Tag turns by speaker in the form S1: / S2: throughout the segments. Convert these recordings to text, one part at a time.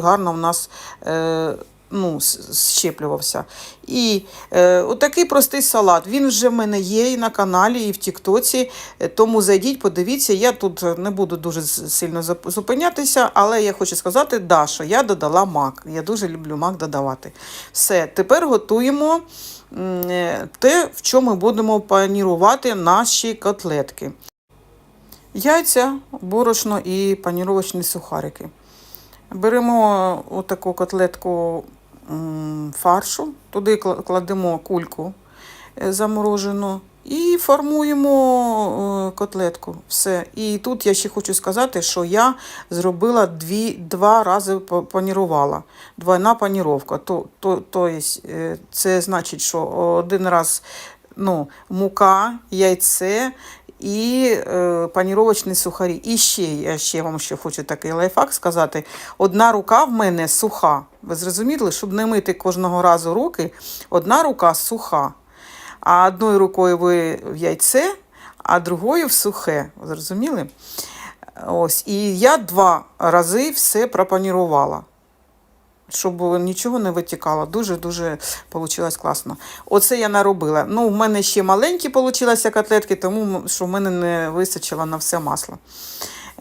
S1: гарно в нас е, ну, щеплювався. І е, отакий простий салат. Він вже в мене є і на каналі, і в Тіктоці. Е, Тому зайдіть, подивіться. Я тут не буду дуже сильно зупинятися, але я хочу сказати, да, що я додала мак. Я дуже люблю мак додавати. Все, тепер готуємо е, те, в чому ми будемо панірувати наші котлетки. Яйця, борошно і паніровочні сухарики. Беремо отаку котлетку фаршу, туди кладемо кульку е, заморожену і формуємо е, котлетку. Все. І тут я ще хочу сказати, що я зробила дві, два рази панірувала. Двойна паніровка. То, то, то е, це значить, що один раз ну, мука, яйце і е, паніровочні сухарі. І ще я ще вам ще хочу такий лайфхак сказати. Одна рука в мене суха. Ви зрозуміли, щоб не мити кожного разу руки, одна рука суха. А одною рукою ви в яйце, а другою в сухе. Зрозуміли? Ось. І я два рази все пропанірувала. Щоб нічого не витікало. Дуже-дуже вийшло класно. Оце я наробила. Ну, в мене ще маленькі вийшли котлетки, тому що в мене не вистачило на все масло.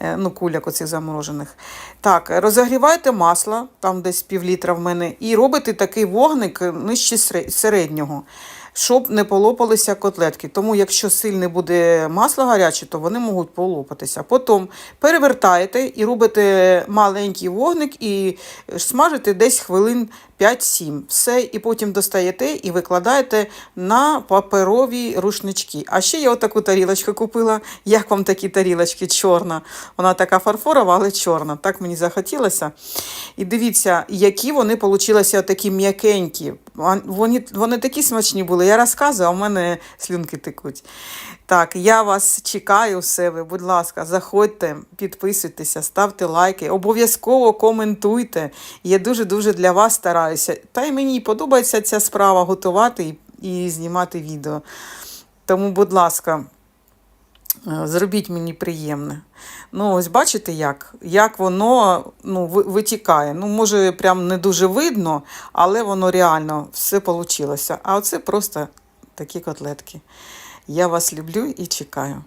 S1: Е, Ну, куляк оцих заморожених. Так, розігрівайте масло, там десь пів літра в мене, і робите такий вогник нижче середнього, щоб не полопалися котлетки. Тому, якщо сильне буде масло гаряче, то вони можуть полопатися. Потім перевертаєте і робите маленький вогник і смажите десь хвилин 5-7. Все, і потім достаєте і викладаєте на паперові рушнички. А ще я отаку тарілочку купила. Як вам такі тарілочки? Чорна. Вона така фарфорова, але чорна. Так мені захотілося. І дивіться, які вони получилися такі м'якенькі. Вон- Вони, вони такі смачні були. Я розказую, а в мене слюнки текуть. Так, я вас чекаю у себе. Будь ласка, заходьте, підписуйтеся, ставте лайки, обов'язково коментуйте. Я дуже-дуже для вас стараюся. Та й мені подобається ця справа готувати і, і знімати відео. Тому, будь ласка, зробіть мені приємне. Ну, ось бачите, як, як воно ну, витікає. Ну, може, прям не дуже видно, але воно реально все вийшло. А оце просто такі котлетки. Я вас люблю і чекаю.